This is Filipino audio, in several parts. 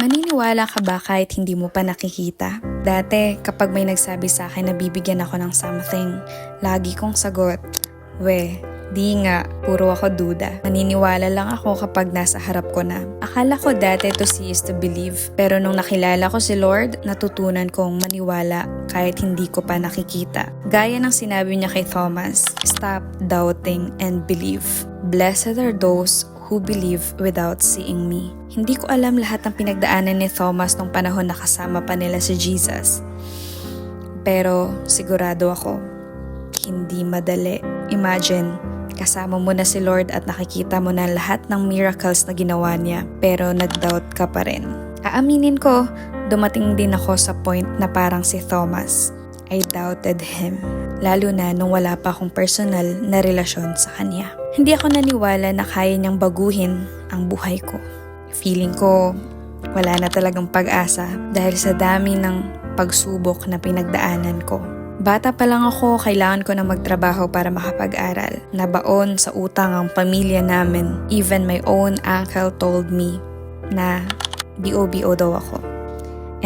Maniniwala ka ba kahit hindi mo pa nakikita? Dati, kapag may nagsabi sa akin na bibigyan ako ng something, lagi kong sagot, We, di nga, puro ako duda. Maniniwala lang ako kapag nasa harap ko na. Akala ko dati to see is to believe. Pero nung nakilala ko si Lord, natutunan kong maniwala kahit hindi ko pa nakikita. Gaya ng sinabi niya kay Thomas, Stop doubting and believe. Blessed are those who believe without seeing me. Hindi ko alam lahat ng pinagdaanan ni Thomas nung panahon na kasama pa nila si Jesus. Pero sigurado ako, hindi madali. Imagine, kasama mo na si Lord at nakikita mo na lahat ng miracles na ginawa niya, pero nag-doubt ka pa rin. Aaminin ko, dumating din ako sa point na parang si Thomas. I doubted him, lalo na nung wala pa akong personal na relasyon sa kanya. Hindi ako naniwala na kaya niyang baguhin ang buhay ko. Feeling ko, wala na talagang pag-asa dahil sa dami ng pagsubok na pinagdaanan ko. Bata pa lang ako, kailangan ko na magtrabaho para makapag-aral. Nabaon sa utang ang pamilya namin. Even my own uncle told me na BOBO daw ako.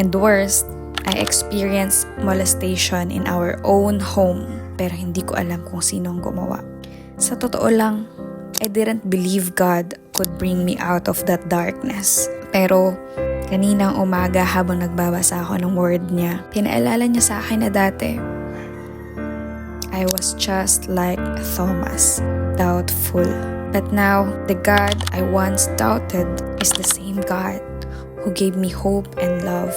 And worst, I experienced molestation in our own home pero hindi ko alam kung sino ang gumawa. Sa totoo lang, I didn't believe God could bring me out of that darkness. Pero kaninang umaga habang nagbabasa ako ng word niya, pinaalala niya sa akin na dati, I was just like Thomas, doubtful. But now, the God I once doubted is the same God who gave me hope and love.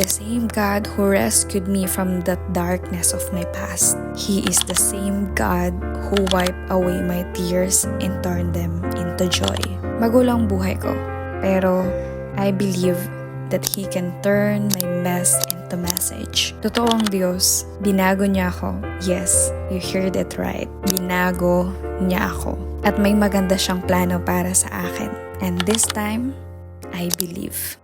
The same God who rescued me from that darkness of my past. He is the same God who wiped away my tears and turned them into joy. Magulang buhay ko, pero I believe that He can turn my mess into message. Totoong Diyos, binago niya ako. Yes, you heard it right. Binago niya ako. At may maganda siyang plano para sa akin. And this time, I believe.